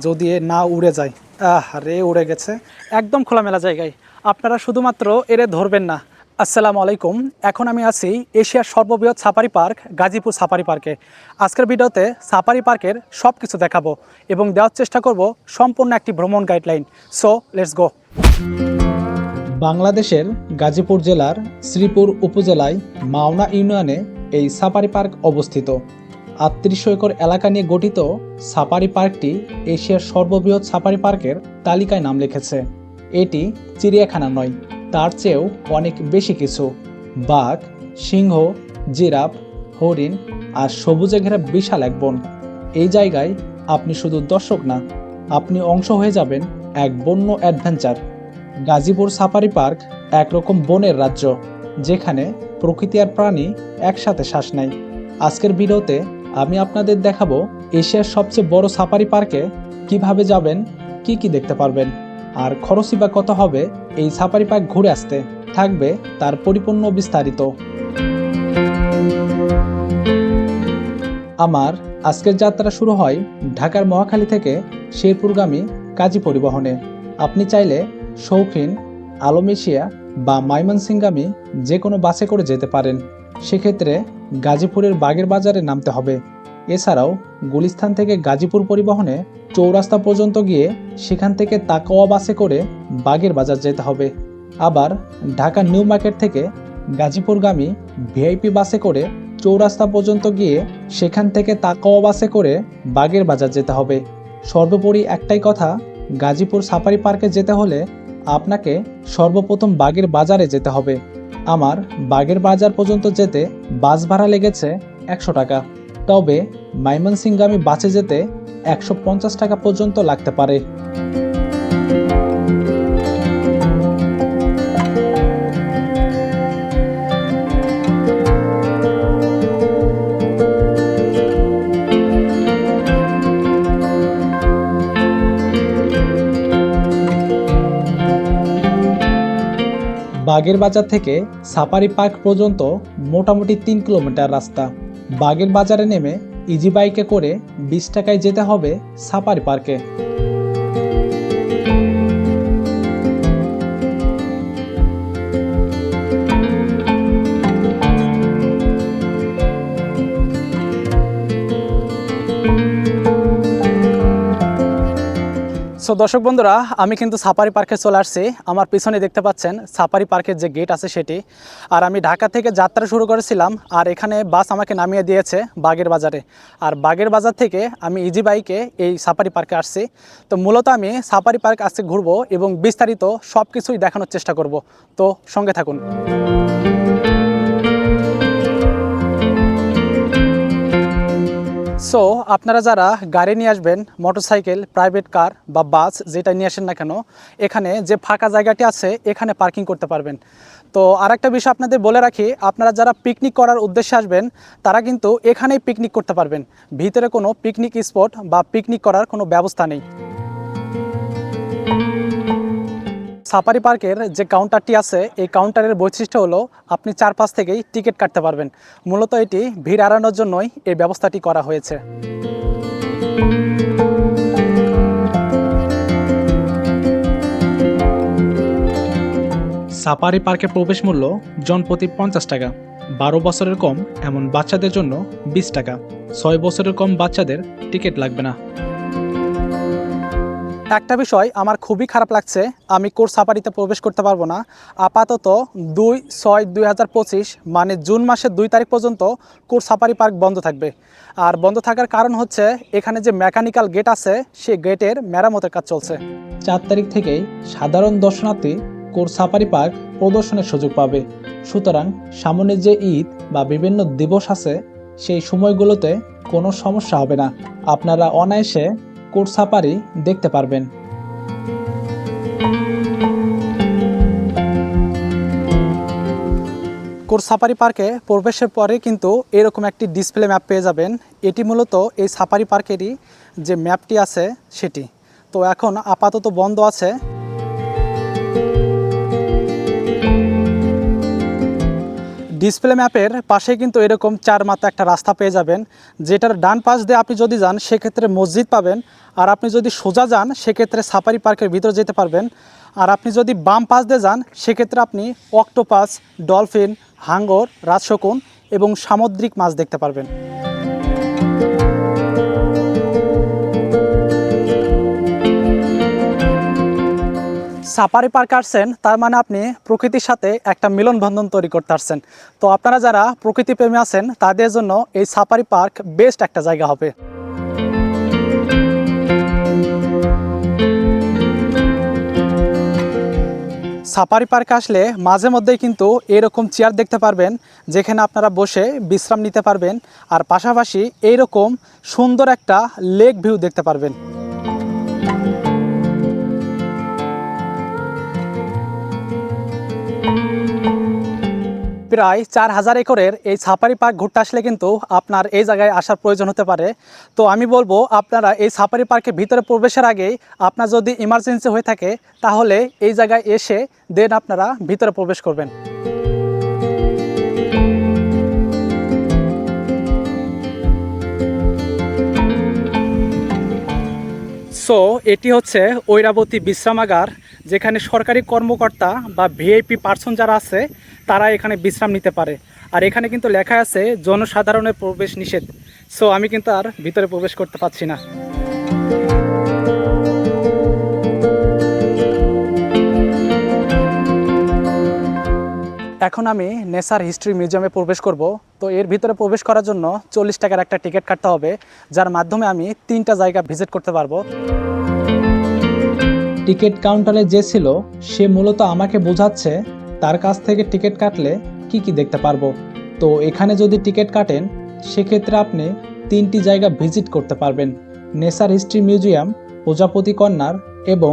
যদি না উড়ে যায়। আহ, রে, উড়ে গেছে। একদম খোলামেলা জায়গায়। আপনারা শুধুমাত্র এরে ধরবেন না। আসসালামু আলাইকুম। এখন আমি আছি এশিয়ার সর্ববৃহৎ সাফারি পার্ক, গাজীপুর সাফারি পার্কে। আজকের ভিডিওতে সাফারি পার্কের সব কিছু দেখাবো এবং দেওয়ার চেষ্টা করব সম্পূর্ণ একটি ভ্রমণ গাইডলাইন। So, let's go. বাংলাদেশের গাজীপুর জেলার শ্রীপুর উপজেলায় মাওনা ইউনিয়নে এই সাফারি পার্ক অবস্থিত। আটত্রিশশো একর এলাকা নিয়ে গঠিত সাফারি পার্কটি এশিয়ার সর্ববৃহৎ সাফারি পার্কের তালিকায় নাম লিখেছে। এটি চিড়িয়াখানা নয়, তার চেয়েও অনেক বেশি কিছু। বাঘ, সিংহ, জিরাফ, হরিণ আর সবুজে ঘেরা বিশাল এক বন। এই জায়গায় আপনি শুধু দর্শক না, আপনি অংশ হয়ে যাবেন এক বন্য অ্যাডভেঞ্চার। গাজীপুর সাফারি পার্ক একরকম বনের রাজ্য, যেখানে প্রকৃতি আর প্রাণী একসাথে শ্বাস নেয়। আজকের ভিডিওতে আমি আপনাদের দেখাবো এশিয়ার সবচেয়ে বড় সাফারি পার্কে কীভাবে যাবেন, কি কি দেখতে পারবেন, আর খরচই বা কত হবে এই সাফারি পার্ক ঘুরে আসতে থাকবে তার পরিপূর্ণ বিস্তারিত। আমার আজকের যাত্রা শুরু হয় ঢাকার মহাখালী থেকে শেরপুরগামী কাজী পরিবহনে। আপনি চাইলে শৌখিন আলম এশিয়া বা মাইমনসিংগামী যে কোনো বাসে করে যেতে পারেন। সেক্ষেত্রে গাজীপুরের বাগের বাজারে নামতে হবে। এছাড়াও গুলিস্থান থেকে গাজীপুর পরিবহনে চৌরাস্তা পর্যন্ত গিয়ে সেখান থেকে তাকোয়া বাসে করে বাগের বাজার যেতে হবে। আবার ঢাকা নিউ মার্কেট থেকে গাজীপুরগামী ভিআইপি বাসে করে চৌরাস্তা পর্যন্ত গিয়ে সেখান থেকে তাকোয়া বাসে করে বাগের বাজার যেতে হবে। সর্বোপরি একটাই কথা, গাজীপুর সাফারি পার্কে যেতে হলে আপনাকে সর্বপ্রথম বাগের বাজারে যেতে হবে। আমার বাগের বাজার পর্যন্ত যেতে বাস ভাড়া লেগেছে একশো টাকা। তবে মাইমনসিংগামী বাসে যেতে একশো পঞ্চাশ টাকা পর্যন্ত লাগতে পারে। বাগের বাজার থেকে সাফারি পার্ক পর্যন্ত মোটামুটি তিন কিলোমিটার রাস্তা। বাগের বাজারে নেমে ইজি বাইকে করে বিশ টাকায় যেতে হবে সাফারি পার্কে। সো দর্শক বন্ধুরা, আমি কিন্তু সাফারি পার্কে চলে আসছি। আমার পিছনে দেখতে পাচ্ছেন সাফারি পার্কের যে গেট আছে সেটি। আর আমি ঢাকা থেকে যাত্রা শুরু করেছিলাম, আর এখানে বাস আমাকে নামিয়ে দিয়েছে বাগের বাজারে। আর বাগের বাজার থেকে আমি ইজি বাইকে এই সাফারি পার্কে আসছি। তো, মূলত আমি সাফারি পার্ক আজকে ঘুরবো এবং বিস্তারিত সব কিছুই দেখানোর চেষ্টা করব। তো, সঙ্গে থাকুন। সো আপনারা যারা গাড়ি নিয়ে আসবেন মোটরসাইকেল প্রাইভেট কার বা বাস যেটা নিয়ে আসেন না কেন, এখানে যে ফাঁকা জায়গাটি আছে, এখানে পার্কিং করতে পারবেন। তো আরেকটা বিষয় আপনাদের বলে রাখি, আপনারা যারা পিকনিক করার উদ্দেশ্যে আসবেন, তারা কিন্তু এখানেই পিকনিক করতে পারবেন। ভিতরে কোনো পিকনিক স্পট বা পিকনিক করার কোনো ব্যবস্থা নেই। সাফারি পার্কের যে কাউন্টারটি আছে, এই কাউন্টারের বৈশিষ্ট্য হলো আপনি চারপাশ থেকেই টিকিট কাটতে পারবেন। মূলত এটি ভিড় এড়ানোর জন্যই এই ব্যবস্থাটি করা হয়েছে। সাফারি পার্কের প্রবেশ মূল্য জনপ্রতি পঞ্চাশ টাকা, বারো বছরের কম এমন বাচ্চাদের জন্য বিশ টাকা। ছয় বছরের কম বাচ্চাদের টিকিট লাগবে না। একটা বিষয় আমার খুবই খারাপ লাগছে, আমি কোর্স সাফারিতে প্রবেশ করতে পারব না। আপাতত দুই ছয় দুই মানে জুন মাসের দুই তারিখ পর্যন্ত কোর্স সাফারি পার্ক বন্ধ থাকবে। আর বন্ধ থাকার কারণ হচ্ছে, এখানে যে মেকানিক্যাল গেট আছে সেই গেটের মেরামতের কাজ চলছে। চার তারিখ থেকেই সাধারণ দর্শনার্থী কোর্স সাফারি পার্ক প্রদর্শনের সুযোগ পাবে। সুতরাং সামনে যে ঈদ বা বিভিন্ন দিবস আছে, সেই সময়গুলোতে কোনো সমস্যা হবে না। আপনারা অনায়াসে কোর্ট সাফারি দেখতে পারবেন। কোর সাফারি পার্কে প্রবেশের পরে কিন্তু এরকম একটি ডিসপ্লে ম্যাপ পেয়ে যাবেন। এটি মূলত এই সাফারি পার্কেরই যে ম্যাপটি আছে, সেটি। তো এখন আপাতত বন্ধ আছে। ডিসপ্লে ম্যাপের পাশে কিন্তু এরকম চার মাথা একটা রাস্তা পেয়ে যাবেন, যেটার ডান পাশ দিয়ে আপনি যদি যান, সেক্ষেত্রে মসজিদ পাবেন। আর আপনি যদি সোজা যান, সেক্ষেত্রে সাফারি পার্কের ভিতরে যেতে পারবেন। আর আপনি যদি বাম পাশ দিয়ে যান, সেক্ষেত্রে আপনি অক্টোপাস ডলফিন হাঙ্গর, রাজশকুন এবং সামুদ্রিক মাছ দেখতে পারবেন। সাফারি পার্ক আসছেন, তার মানে আপনি প্রকৃতির সাথে একটা মিলন বন্ধন তৈরি করতে আসছেন। তো আপনারা যারা প্রকৃতি প্রেমী আছেন, তাদের জন্য এই সাফারি পার্ক বেস্ট একটা জায়গা হবে। সাফারি পার্কে আসলে মাঝে মধ্যেই কিন্তু এরকম চেয়ার দেখতে পারবেন, যেখানে আপনারা বসে বিশ্রাম নিতে পারবেন, আর পাশাপাশি এইরকম সুন্দর একটা লেক ভিউ দেখতে পারবেন। প্রায় চার হাজার একরের এই সাফারি পার্ক ঘুরতে আসলে কিন্তু আপনার এই জায়গায় আসার প্রয়োজন হতে পারে। তো আমি বলব, আপনারা এই সাফারি পার্কের ভিতরে প্রবেশের আগেই আপনার যদি ইমার্জেন্সি হয়ে থাকে, তাহলে এই জায়গায় এসে দেন আপনারা ভিতরে প্রবেশ করবেন। সো এটি হচ্ছে ঐরাবতী বিশ্রামাগার, যেখানে সরকারি কর্মকর্তা বা ভিআইপি পার্সন যারা আছে, তারা এখানে বিশ্রাম নিতে পারে। আর এখানে কিন্তু লেখা আছে, জনসাধারণের প্রবেশ নিষেধ। সো আমি কিন্তু আর ভিতরে প্রবেশ করতে পারছি না। এখন আমি নেসার হিস্ট্রি মিউজিয়ামে প্রবেশ করব। তো এর ভিতরে প্রবেশ করার জন্য চল্লিশ টাকার একটা টিকিট কাটতে হবে, যার মাধ্যমে আমি তিনটা জায়গা ভিজিট করতে পারব। টিকিট কাউন্টারে যে ছিল, সে মূলত আমাকে বোঝাচ্ছে তার কাছ থেকে টিকিট কাটলে কি কি দেখতে পারব। তো এখানে যদি টিকিট কাটেন, সেক্ষেত্রে আপনি তিনটি জায়গা ভিজিট করতে পারবেন, নেসার হিস্ট্রি মিউজিয়াম, প্রজাপতি কর্নার এবং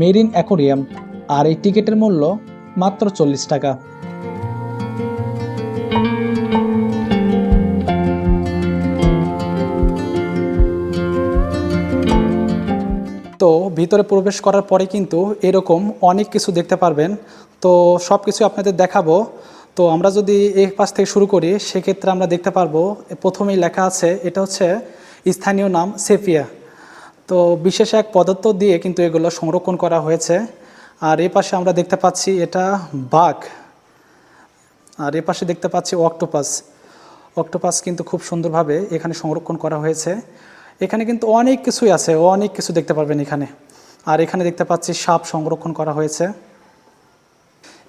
মেরিন অ্যাকোরিয়াম। আর এই টিকিটের মূল্য মাত্র চল্লিশ টাকা। তো ভিতরে প্রবেশ করার পরে কিন্তু এরকম অনেক কিছু দেখতে পারবেন। তো সব কিছু আপনাদের দেখাবো। তো আমরা যদি এই পাশ থেকে শুরু করি, সেক্ষেত্রে আমরা দেখতে পারব প্রথমেই লেখা আছে, এটা হচ্ছে স্থানীয় নাম সেফিয়া। তো বিশেষ এক পদার্থ দিয়ে কিন্তু এগুলো সংরক্ষণ করা হয়েছে। আর এ পাশে আমরা দেখতে পাচ্ছি এটা বাঘ। আর এ পাশে দেখতে পাচ্ছি অক্টোপাস। অক্টোপাস কিন্তু খুব সুন্দরভাবে এখানে সংরক্ষণ করা হয়েছে। এখানে কিন্তু অনেক কিছুই আছে, অনেক কিছু দেখতে পারবেন এখানে। আর এখানে দেখতে পাচ্ছি সাপ সংরক্ষণ করা হয়েছে।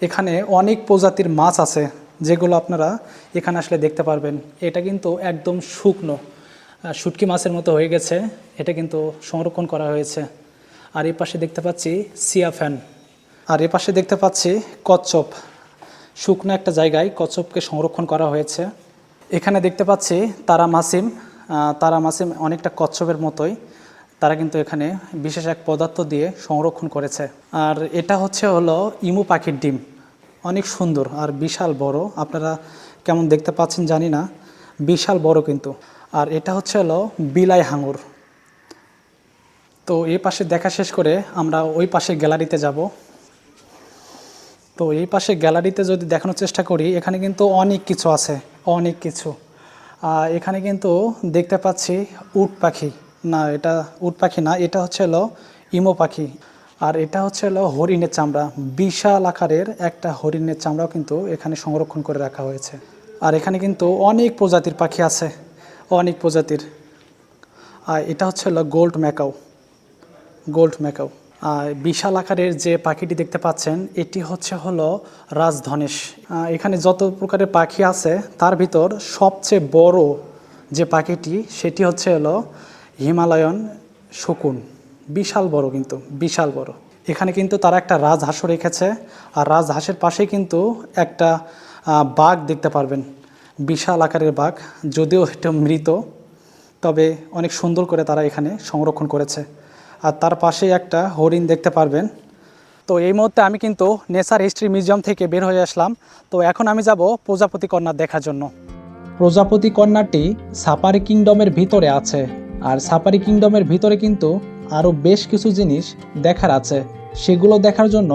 এখানে অনেক প্রজাতির মাছ আছে, যেগুলো আপনারা এখানে আসলে দেখতে পারবেন। এটা কিন্তু একদম শুকনো শুটকি মাছের মতো হয়ে গেছে। এটা কিন্তু সংরক্ষণ করা হয়েছে। আর এই পাশে দেখতে পাচ্ছি সিয়া ফ্যান। আর এ পাশে দেখতে পাচ্ছি কচ্ছপ। শুকনো একটা জায়গায় কচ্ছপকে সংরক্ষণ করা হয়েছে। এখানে দেখতে পাচ্ছি তারা মাসিম তারা মাসিম অনেকটা কচ্ছপের মতোই। তারা কিন্তু এখানে বিশেষ এক পদার্থ দিয়ে সংরক্ষণ করেছে। আর এটা হচ্ছে হলো ইমু পাখির ডিম। অনেক সুন্দর আর বিশাল বড়। আপনারা কেমন দেখতে পাচ্ছেন জানি না। বিশাল বড় কিন্তু। আর এটা হচ্ছে হলো বিলাই হাঙুর। তো এই পাশে দেখা শেষ করে আমরা ওই পাশে গ্যালারিতে যাব। তো এই পাশে গ্যালারিতে যদি দেখানোর চেষ্টা করি, এখানে কিন্তু অনেক কিছু আছে। অনেক কিছু। এখানে কিন্তু দেখতে পাচ্ছি উট পাখি। না, এটা উট পাখি না, এটা হচ্ছে হলো ইমো পাখি। আর এটা হচ্ছে হলো হরিণের চামড়া। বিশাল আকারের একটা হরিণের চামড়াও কিন্তু এখানে সংরক্ষণ করে রাখা হয়েছে। আর এখানে কিন্তু অনেক প্রজাতির পাখি আছে। অনেক প্রজাতির। আর এটা হচ্ছে হলো গোল্ড ম্যাকাও। Gold macaw. বিশাল আকারের যে পাখিটি দেখতে পাচ্ছেন, এটি হচ্ছে হলো রাজধনেশ। এখানে যত প্রকারের পাখি আছে, তার ভিতর সবচেয়ে বড় যে পাখিটি, সেটি হচ্ছে হলো হিমালয়ান শকুন। বিশাল বড় কিন্তু, বিশাল বড়। এখানে কিন্তু তারা একটা রাজহাঁসও রেখেছে, আর রাজহাঁসের পাশেই কিন্তু একটা বাঘ দেখতে পারবেন। বিশাল আকারের বাঘ, যদিও এটা মৃত, তবে অনেক সুন্দর করে তারা এখানে সংরক্ষণ করেছে। আর তার পাশে একটা হরিণ দেখতে পারবেন। তো এই মুহূর্তে আমি কিন্তু নেসার হিস্ট্রি মিউজিয়াম থেকে বের হয়ে আসলাম। তো এখন আমি যাব প্রজাপতি কন্যা দেখার জন্য। প্রজাপতি কন্যাটি সাপারি কিংডমের ভিতরে আছে। আর সাপারি কিংডমের ভিতরে কিন্তু আরও বেশ কিছু জিনিস দেখার আছে। সেগুলো দেখার জন্য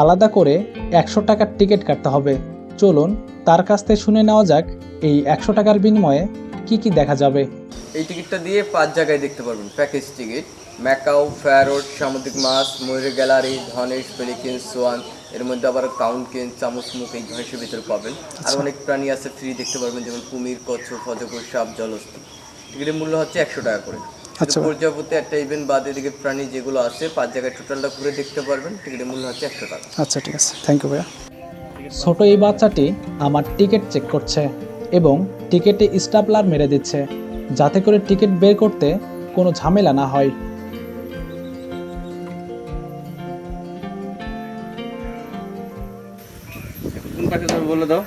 আলাদা করে একশো টাকার টিকিট কাটতে হবে। চলুন তার কাছ থেকে শুনে নেওয়া যাক এই একশো টাকার বিনিময়ে কি কি দেখা যাবে। এই টিকিটটা দিয়ে পাঁচ জায়গায় দেখতে পারবেন প্যাকেজ টিকিট ম্যাকাও ফ্যারোড সামুদ্রিক মাছ ময়ূরের গ্যালারি ধনেশ পেলিকিন সোয়ান এর মধ্যে আবার কাউন্টকিন চামচ মুখ এই ঘাসের ভিতরে পাবেন। আর অনেক প্রাণী আছে ফ্রি দেখতে পারবেন যেমন কুমির কচ্ছপ অজগর সাপ জলস্থ টিকিটের মূল্য হচ্ছে একশো টাকা করে। আচ্ছা। প্রজাপতি একটা ইভেন্ট বাদ এদিকে প্রাণী যেগুলো আছে পাঁচ জায়গায় টোটালটা ঘুরে দেখতে পারবেন টিকিটের মূল্য হচ্ছে একশো টাকা। আচ্ছা ঠিক আছে। থ্যাংক ইউ ভাইয়া। ছোট এই বাচ্চাটি আমার টিকিট চেক করছে এবং টিকিটে স্টাপলার মেরে দিচ্ছে যাতে করে টিকিট বের করতে কোনো ঝামেলা না হয়। বলে দাও।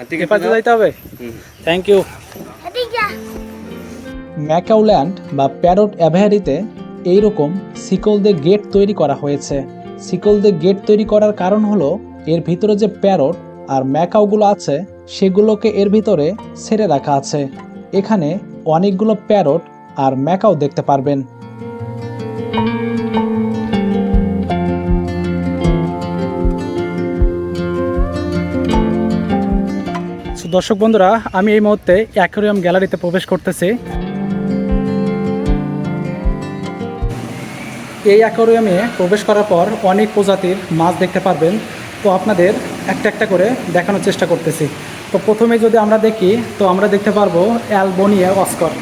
আর টিকিট যাইতে হবে? থ্যাংক ইউ ম্যাকাউল্যান্ড বা প্যারট অ্যাভেয়ারিতে এইরকম সিকল দিয়ে গেট তৈরি করা হয়েছে। সিকল দিয়ে গেট তৈরি করার কারণ হলো এর ভিতরে যে প্যারট আর ম্যাকাওগুলো আছে সেগুলোকে এর ভিতরে ছেড়ে রাখা আছে। এখানে অনেকগুলো প্যারট আর ম্যাকাও দেখতে পারবেন। দর্শক বন্ধুরা, আমি এই মুহূর্তে অ্যাকোরিয়াম গ্যালারিতে প্রবেশ করতেছি। এই অ্যাকোরিয়ামে প্রবেশ করার পর অনেক প্রজাতির মাছ দেখতে পারবেন। তো আপনাদের একটা একটা করে দেখানোর চেষ্টা করতেছি। তো প্রথমে যদি আমরা দেখি, তো আমরা দেখতে পারব অ্যালবোনিয়া অস্কর।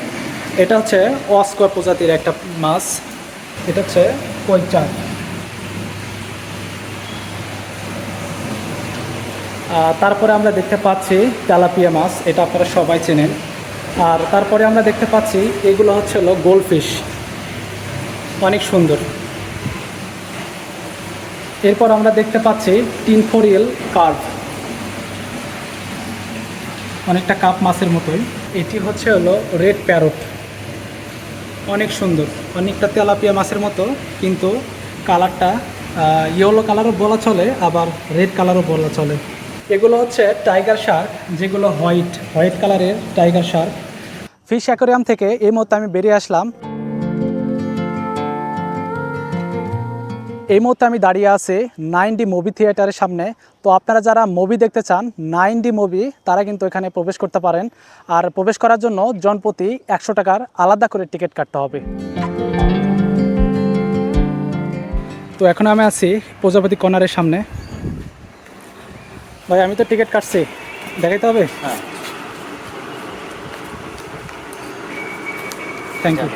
এটা হচ্ছে অস্কর প্রজাতির একটা মাছ। এটা হচ্ছে কৈচার তারপরে আমরা দেখতে পাচ্ছি তেলাপিয়া মাছ, এটা আপনারা সবাই চেনেন। আর তারপরে আমরা দেখতে পাচ্ছি এগুলো হচ্ছে হলো গোলফিশ। অনেক সুন্দর। এরপর আমরা দেখতে পাচ্ছি টিনফোরিয়াল কার্ভ। অনেকটা কাপ মাছের মতোই। এটি হচ্ছে হলো রেড প্যারট। অনেক সুন্দর। অনেকটা তেলাপিয়া মাছের মতো, কিন্তু কালারটা ইয়েলো কালারও বলা চলে, আবার রেড কালারও বলা চলে। এগুলো হচ্ছে টাইগার শার্ক যেগুলো হোয়াইট হোয়াইট কালারের টাইগার শার্ক ফিশ অ্যাকোরিয়াম থেকে এই মুহূর্তে আমি বেরিয়ে আসলাম। এই মুহূর্তে আমি দাঁড়িয়ে আছি নাইন ডি মুভি থিয়েটারের সামনে। তো আপনারা যারা মুভি দেখতে চান নাইন ডি মুভি তারা কিন্তু এখানে প্রবেশ করতে পারেন। আর প্রবেশ করার জন্য জনপ্রতি একশো টাকার আলাদা করে টিকিট কাটতে হবে। তো এখন আমি আছি প্রজাপতি কর্নারের সামনে। ভাই আমি তো টিকিট কাটছি। দেখাইতে হবে? হ্যাঁ। থ্যাংক ইউ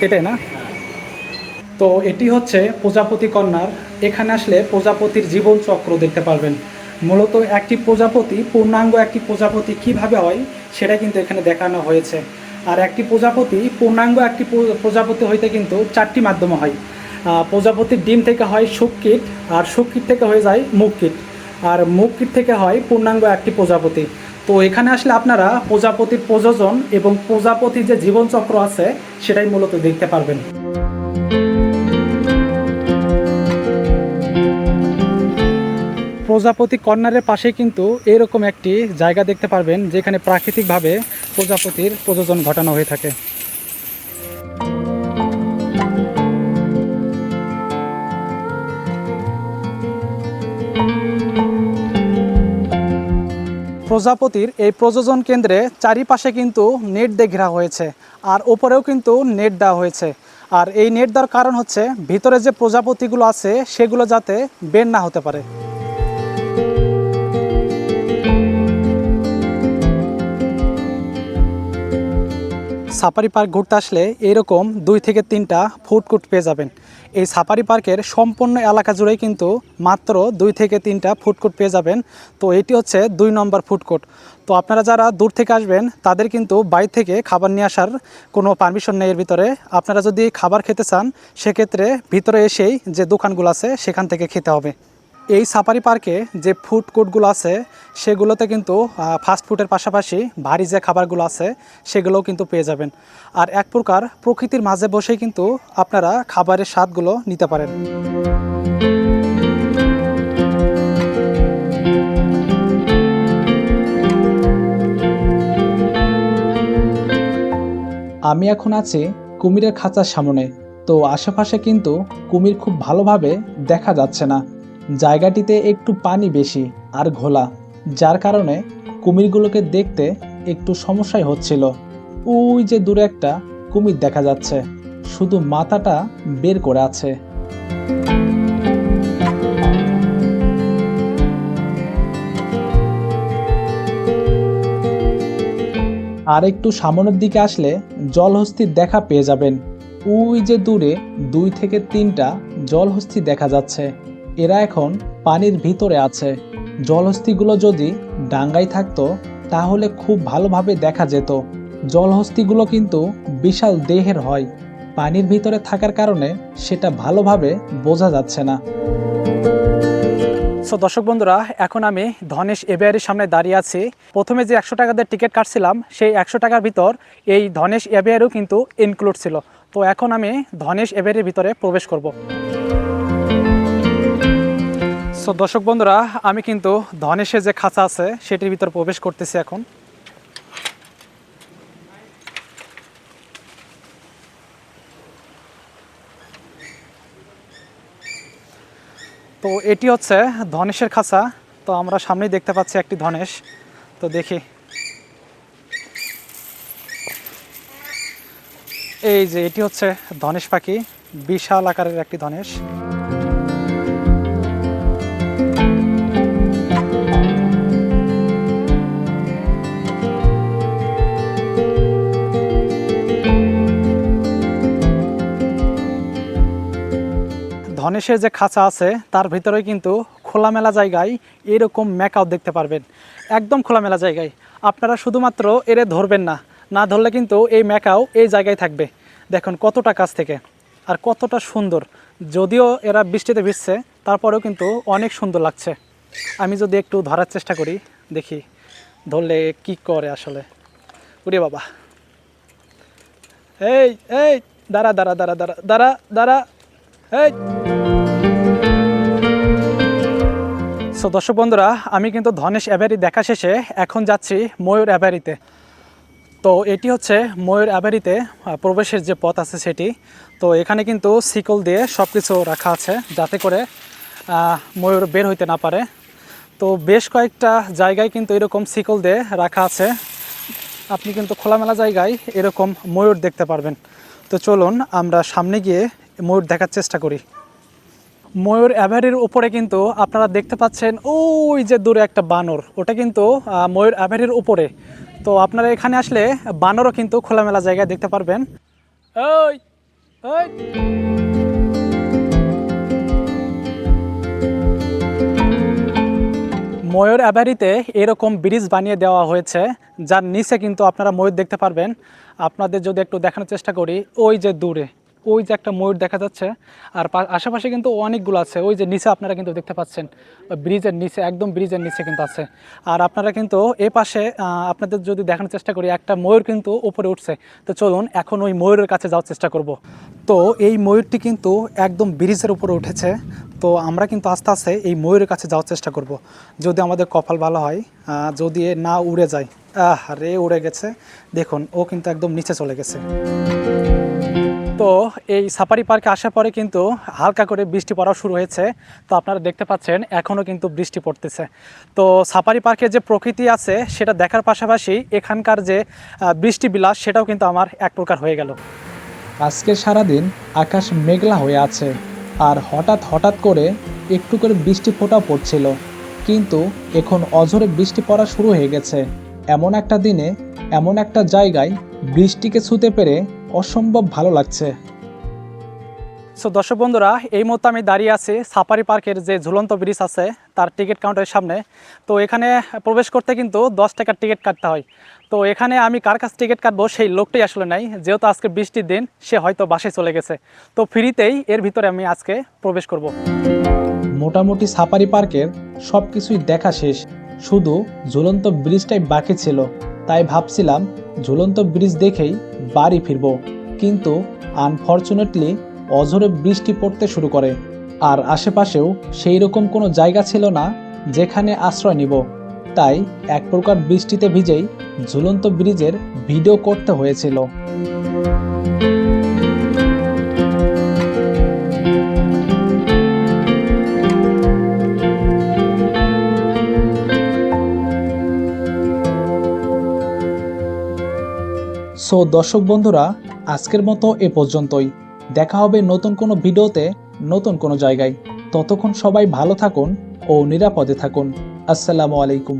এটাই না? তো এটি হচ্ছে প্রজাপতি কন্যার। এখানে আসলে প্রজাপতির জীবন চক্র দেখতে পারবেন। মূলত একটি প্রজাপতি পূর্ণাঙ্গ একটি প্রজাপতি কীভাবে হয় সেটা কিন্তু এখানে দেখানো হয়েছে। আর একটি প্রজাপতি পূর্ণাঙ্গ একটি প্র- প্রজাপতি হইতে কিন্তু চারটি মাধ্যমে হয়। প্রজাপতির ডিম থেকে হয় শুককিট আর শুককিট থেকে হয়ে যায় মুখকিট আর মুখকিট থেকে হয় পূর্ণাঙ্গ একটি প্রজাপতি। তো এখানে আসলে আপনারা প্রজাপতির প্রযোজন এবং প্রজাপতির যে জীবনচক্র আছে, সেটাই মূলত দেখতে পারবেন। প্রজাপতি কর্নারের পাশে কিন্তু এরকম একটি জায়গা দেখতে পারবেন, যেখানে প্রাকৃতিকভাবে প্রজাপতির প্রযোজন ঘটানো হয়ে থাকে। প্রজাপতির এই প্রযোজন কেন্দ্রে চারিপাশে কিন্তু নেট দিয়ে ঘেরা হয়েছে আর ওপরেও কিন্তু নেট দেওয়া হয়েছে। আর এই নেট দেওয়ার কারণ হচ্ছে ভিতরে যে প্রজাপতিগুলো আছে সেগুলো যাতে বের না হতে পারে। সাফারি পার্ক ঘুরতে আসলে এরকম দুই থেকে তিনটা ফুড কোর্ট পেয়ে যাবেন। এই সাফারি পার্কের সম্পূর্ণ এলাকা জুড়েই কিন্তু মাত্র দুই থেকে তিনটা ফুড কোর্ট পেয়ে যাবেন। তো এটি হচ্ছে দুই নম্বর ফুড কোর্ট তো আপনারা যারা দূর থেকে আসবেন, তাদের কিন্তু বাইরে থেকে খাবার নিয়ে আসার কোনো পারমিশন নেই এর ভিতরে। আপনারা যদি খাবার খেতে চান, সেক্ষেত্রে ভিতরে এসেই যে দোকানগুলো আছে, সেখান থেকে খেতে হবে। এই সাফারি পার্কে যে ফুড কোর্টগুলো আছে, সেগুলোতে কিন্তু ফাস্ট ফুডের পাশাপাশি ভারী যে খাবারগুলো আছে, সেগুলোও কিন্তু পেয়ে যাবেন। আর এক প্রকার প্রকৃতির মাঝে বসেই কিন্তু আপনারা খাবারের স্বাদগুলো নিতে পারেন। আমি এখন আছি কুমিরের খাঁচার সামনে। তো আশেপাশে কিন্তু কুমির খুব ভালোভাবে দেখা যাচ্ছে না। জায়গাটিতে একটু পানি বেশি আর ঘোলা, যার কারণে কুমিরগুলোকে দেখতে একটু সমস্যাই হচ্ছিল। ওই যে দূরে একটা কুমির দেখা যাচ্ছে, শুধু মাথাটা বের করে আছে। আর একটু সামনের দিকে আসলে জলহস্তির দেখা পেয়ে যাবেন। ওই যে দূরে দুই থেকে তিনটা জলহস্তি দেখা যাচ্ছে। এরা এখন পানির ভিতরে আছে। জলহস্তিগুলো যদি ডাঙ্গায় থাকতো, তাহলে খুব ভালোভাবে দেখা যেত। জলহস্তিগুলো কিন্তু বিশাল দেহের হয়। পানির ভিতরে থাকার কারণে সেটা ভালোভাবে বোঝা যাচ্ছে না। সো দর্শক বন্ধুরা, এখন আমি ধনেশ এবিআরের সামনে দাঁড়িয়ে আছি। প্রথমে যে একশো টাকা দিয়ে টিকিট কাটছিলাম, সেই একশো টাকার ভিতর এই ধনেশ এবিআরও কিন্তু ইনক্লুড ছিল। তো এখন আমি ধনেশ এবিআরের ভিতরে প্রবেশ করব। সো দর্শক বন্ধুরা, আমি কিন্তু ধনেশের যে খাঁচা আছে, সেটির ভিতর প্রবেশ করতেছি এখন। তো এটি হচ্ছে ধনেশের খাঁচা। তো আমরা সামনেই দেখতে পাচ্ছি একটি ধনেশ। তো দেখি। এই যে এটি হচ্ছে ধনেশ পাখি, বিশাল আকারের একটি ধনেশ। ধনেশের যে খাঁচা আছে, তার ভিতরে কিন্তু খোলামেলা জায়গায় এরকম ম্যাকাও দেখতে পারবেন। একদম খোলামেলা জায়গায়। আপনারা শুধুমাত্র এরে ধরবেন না না ধরলে কিন্তু এই ম্যাকাও এই জায়গায় থাকবে। দেখুন কতটা কাছ থেকে, আর কতটা সুন্দর। যদিও এরা বৃষ্টিতে ভিজছে, তারপরেও কিন্তু অনেক সুন্দর লাগছে। আমি যদি একটু ধরার চেষ্টা করি, দেখি ধরলে কি করে আসলে। উরে বাবা। এই এই দাঁড়া দাঁড়া দাঁড়া দাঁড়া দাঁড়া দাঁড়া সো দর্শক বন্ধুরা, আমি কিন্তু ধনেশ অ্যাভারি দেখা শেষে এখন যাচ্ছি ময়ূর অ্যাভারিতে। তো এটি হচ্ছে ময়ূর অ্যাভারিতে প্রবেশের যে পথ আছে সেটি। তো এখানে কিন্তু শিকল দিয়ে সব কিছু রাখা আছে যাতে করে ময়ূর বের হইতে না পারে। তো বেশ কয়েকটা জায়গায় কিন্তু এরকম শিকল দিয়ে রাখা আছে। আপনি কিন্তু খোলামেলা জায়গায় এরকম ময়ূর দেখতে পারবেন। তো চলুন আমরা সামনে গিয়ে ময়ূর দেখার চেষ্টা করি। ময়ূর অ্যাভারির উপরে কিন্তু আপনারা দেখতে পাচ্ছেন ওই যে দূরে একটা বানর। ওটা কিন্তু ময়ূর অ্যাভারির উপরে। তো আপনারা এখানে আসলে বানরও কিন্তু খোলামেলা জায়গায় দেখতে পারবেন। ওই ওই। ময়ূর অ্যাভারিতে এরকম ব্রিজ বানিয়ে দেওয়া হয়েছে যার নিচে কিন্তু আপনারা ময়ূর দেখতে পারবেন। আপনাদের যদি একটু দেখানোর চেষ্টা করি ওই যে দূরে। ওই যে একটা ময়ূর দেখা যাচ্ছে, আর আশেপাশে কিন্তু অনেকগুলো আছে। ওই যে নিচে আপনারা কিন্তু দেখতে পাচ্ছেন ব্রিজের নিচে, একদম ব্রিজের নিচে কিন্তু আছে। আর আপনারা কিন্তু এ পাশে আপনাদের যদি দেখানোর চেষ্টা করি, একটা ময়ূর কিন্তু উপরে উঠছে। তো চলুন, এখন ওই ময়ূরের কাছে যাওয়ার চেষ্টা করব। তো এই ময়ূরটি কিন্তু একদম ব্রিজের উপরে উঠেছে। তো আমরা কিন্তু আস্তে আস্তে এই ময়ূরের কাছে যাওয়ার চেষ্টা করব। যদি আমাদের কপাল ভালো হয় যদি না উড়ে যায়, আহ, রে উড়ে গেছে। দেখুন, ও কিন্তু একদম নিচে চলে গেছে। তো এই সাফারি পার্কে আসার পরে কিন্তু হালকা করে বৃষ্টি পড়া শুরু হয়েছে। তো আপনারা দেখতে পাচ্ছেন এখনও কিন্তু বৃষ্টি পড়তেছে। তো সাফারি পার্কের যে প্রকৃতি আছে, সেটা দেখার পাশাপাশি এখানকার যে বৃষ্টি বিলাস সেটাও কিন্তু আমার এক প্রকার হয়ে গেল। আজকে সারাদিন আকাশ মেঘলা হয়ে আছে, আর হঠাৎ হঠাৎ করে একটু করে বৃষ্টি ফোঁটাও পড়ছিল। কিন্তু এখন অঝরে বৃষ্টি পড়া শুরু হয়ে গেছে। এমন একটা দিনে, এমন একটা জায়গায় বৃষ্টিকে ছুতে পেরে অসম্ভব ভালো লাগছে। সো দর্শক বন্ধুরা এই মুহূর্তে আমি দাঁড়িয়ে আছি সাফারি পার্কের যে ঝুলন্ত ব্রিজ আছে তার টিকিট কাউন্টারের সামনে। তো এখানে প্রবেশ করতে কিন্তু দশ টাকার টিকিট কাটতে হয়। তো এখানে আমি কার কাছে টিকিট কাটবো সেই লোকটাই আসলে নাই যেহেতু আজকে বৃষ্টির দিন সে হয়তো বাসে চলে গেছে। তো ফ্রিতেই এর ভিতরে আমি আজকে প্রবেশ করব। মোটামুটি সাফারি পার্কের সব কিছুই দেখা শেষ। শুধু ঝুলন্ত ব্রিজটাই বাকি ছিল। তাই ভাবছিলাম ঝুলন্ত ব্রিজ দেখেই বাড়ি ফিরব। কিন্তু আনফর্চুনেটলি অঝরে বৃষ্টি পড়তে শুরু করে। আর আশেপাশেও সেই রকম কোনো জায়গা ছিল না যেখানে আশ্রয় নিব। তাই এক প্রকার বৃষ্টিতে ভিজেই ঝুলন্ত ব্রিজের ভিডিও করতে হয়েছিল। সো দর্শক বন্ধুরা, আজকের মতো এ পর্যন্তই। দেখা হবে নতুন কোনো ভিডিওতে নতুন কোনো জায়গায়। ততক্ষণ সবাই ভালো থাকুন ও নিরাপদে থাকুন। আসসালামু আলাইকুম।